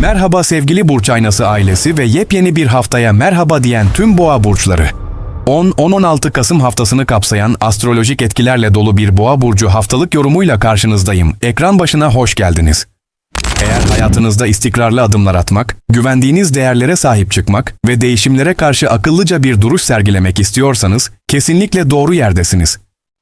Merhaba sevgili Burç Aynası ailesi ve yepyeni bir haftaya merhaba diyen tüm boğa burçları. 10-16 Kasım haftasını kapsayan astrolojik etkilerle dolu bir boğa burcu haftalık yorumuyla karşınızdayım. Ekran başına hoş geldiniz. Eğer hayatınızda istikrarlı adımlar atmak, güvendiğiniz değerlere sahip çıkmak ve değişimlere karşı akıllıca bir duruş sergilemek istiyorsanız kesinlikle doğru yerdesiniz.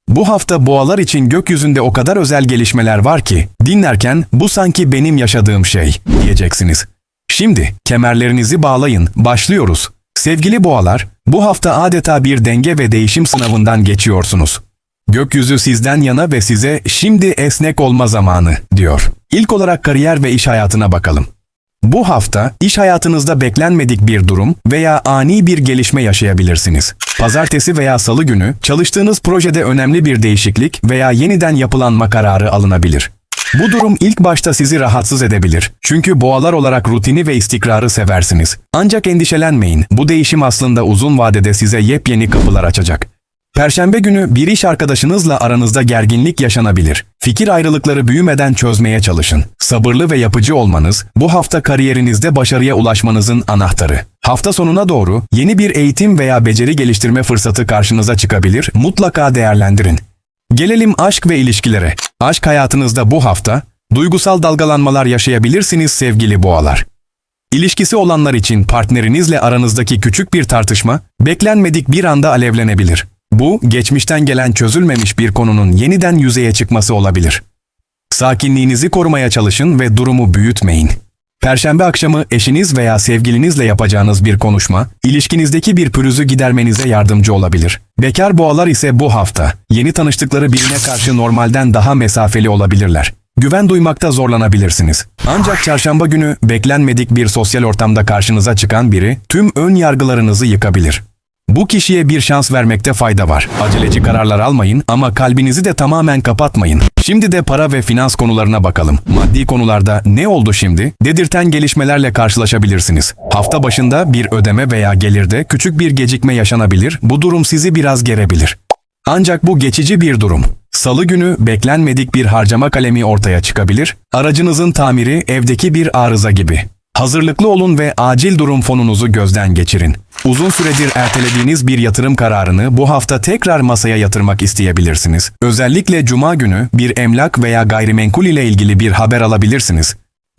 Bu hafta boğalar için gökyüzünde o kadar özel gelişmeler var ki dinlerken bu sanki benim yaşadığım şey diyeceksiniz. Şimdi kemerlerinizi bağlayın, başlıyoruz. Sevgili boğalar, bu hafta adeta bir denge ve değişim sınavından geçiyorsunuz. Gökyüzü sizden yana ve size şimdi esnek olma zamanı diyor. İlk olarak kariyer ve iş hayatına bakalım. Bu hafta iş hayatınızda beklenmedik bir durum veya ani bir gelişme yaşayabilirsiniz. Pazartesi veya salı günü çalıştığınız projede önemli bir değişiklik veya yeniden yapılanma kararı alınabilir. Bu durum ilk başta sizi rahatsız edebilir. Çünkü boğalar olarak rutini ve istikrarı seversiniz. Ancak endişelenmeyin. Bu değişim aslında uzun vadede size yepyeni kapılar açacak. Perşembe günü bir iş arkadaşınızla aranızda gerginlik yaşanabilir. Fikir ayrılıkları büyümeden çözmeye çalışın. Sabırlı ve yapıcı olmanız bu hafta kariyerinizde başarıya ulaşmanızın anahtarı. Hafta sonuna doğru yeni bir eğitim veya beceri geliştirme fırsatı karşınıza çıkabilir. Mutlaka değerlendirin. Gelelim aşk ve ilişkilere. Aşk hayatınızda bu hafta duygusal dalgalanmalar yaşayabilirsiniz sevgili boğalar. İlişkisi olanlar için partnerinizle aranızdaki küçük bir tartışma beklenmedik bir anda alevlenebilir. Bu, geçmişten gelen çözülmemiş bir konunun yeniden yüzeye çıkması olabilir. Sakinliğinizi korumaya çalışın ve durumu büyütmeyin. Perşembe akşamı eşiniz veya sevgilinizle yapacağınız bir konuşma, ilişkinizdeki bir pürüzü gidermenize yardımcı olabilir. Bekar boğalar ise bu hafta, yeni tanıştıkları birine karşı normalden daha mesafeli olabilirler. Güven duymakta zorlanabilirsiniz. Ancak çarşamba günü beklenmedik bir sosyal ortamda karşınıza çıkan biri tüm ön yargılarınızı yıkabilir. Bu kişiye bir şans vermekte fayda var. Aceleci kararlar almayın ama kalbinizi de tamamen kapatmayın. Şimdi de para ve finans konularına bakalım. Maddi konularda ne oldu şimdi? Dedirten gelişmelerle karşılaşabilirsiniz. Hafta başında bir ödeme veya gelirde küçük bir gecikme yaşanabilir. Bu durum sizi biraz gerebilir. Ancak bu geçici bir durum. Salı günü beklenmedik bir harcama kalemi ortaya çıkabilir. Aracınızın tamiri evdeki bir arıza gibi. Hazırlıklı olun ve acil durum fonunuzu gözden geçirin. Uzun süredir ertelediğiniz bir yatırım kararını bu hafta tekrar masaya yatırmak isteyebilirsiniz. Özellikle cuma günü bir emlak veya gayrimenkul ile ilgili bir haber alabilirsiniz.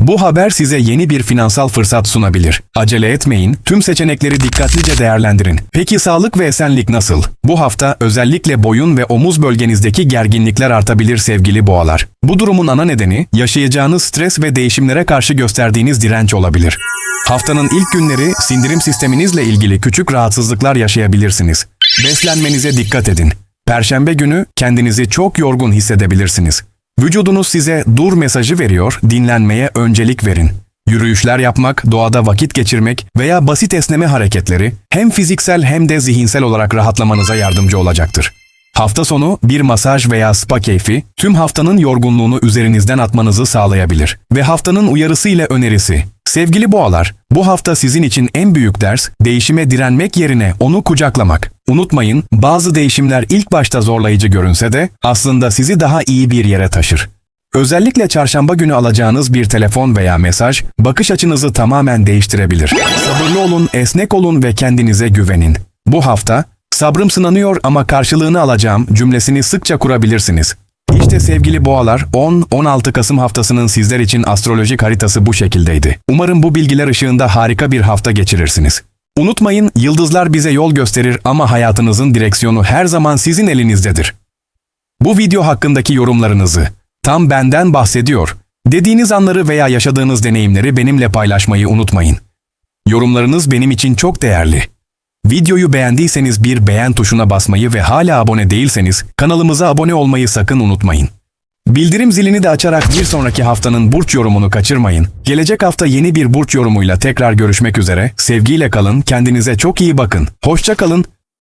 Bu haber size yeni bir finansal fırsat sunabilir. Acele etmeyin, tüm seçenekleri dikkatlice değerlendirin. Peki sağlık ve esenlik nasıl? Bu hafta özellikle boyun ve omuz bölgenizdeki gerginlikler artabilir sevgili boğalar. Bu durumun ana nedeni yaşayacağınız stres ve değişimlere karşı gösterdiğiniz direnç olabilir. Haftanın ilk günleri sindirim sisteminizle ilgili küçük rahatsızlıklar yaşayabilirsiniz. Beslenmenize dikkat edin. Perşembe günü kendinizi çok yorgun hissedebilirsiniz. Vücudunuz size dur mesajı veriyor, dinlenmeye öncelik verin. Yürüyüşler yapmak, doğada vakit geçirmek veya basit esneme hareketleri hem fiziksel hem de zihinsel olarak rahatlamanıza yardımcı olacaktır. Hafta sonu bir masaj veya spa keyfi tüm haftanın yorgunluğunu üzerinizden atmanızı sağlayabilir. Ve haftanın uyarısı ile önerisi. Sevgili boğalar, bu hafta sizin için en büyük ders değişime direnmek yerine onu kucaklamak. Unutmayın, bazı değişimler ilk başta zorlayıcı görünse de aslında sizi daha iyi bir yere taşır. Özellikle çarşamba günü alacağınız bir telefon veya mesaj bakış açınızı tamamen değiştirebilir. Sabırlı olun, esnek olun ve kendinize güvenin. Bu hafta sabrım sınanıyor ama karşılığını alacağım cümlesini sıkça kurabilirsiniz. İşte sevgili boğalar 10-16 Kasım haftasının sizler için astrolojik haritası bu şekildeydi. Umarım bu bilgiler ışığında harika bir hafta geçirirsiniz. Unutmayın yıldızlar bize yol gösterir ama hayatınızın direksiyonu her zaman sizin elinizdedir. Bu video hakkındaki yorumlarınızı tam benden bahsediyor dediğiniz anları veya yaşadığınız deneyimleri benimle paylaşmayı unutmayın. Yorumlarınız benim için çok değerli. Videoyu beğendiyseniz bir beğen tuşuna basmayı ve hala abone değilseniz kanalımıza abone olmayı sakın unutmayın. Bildirim zilini de açarak bir sonraki haftanın burç yorumunu kaçırmayın. Gelecek hafta yeni bir burç yorumuyla tekrar görüşmek üzere. Sevgiyle kalın, kendinize çok iyi bakın. Hoşça kalın,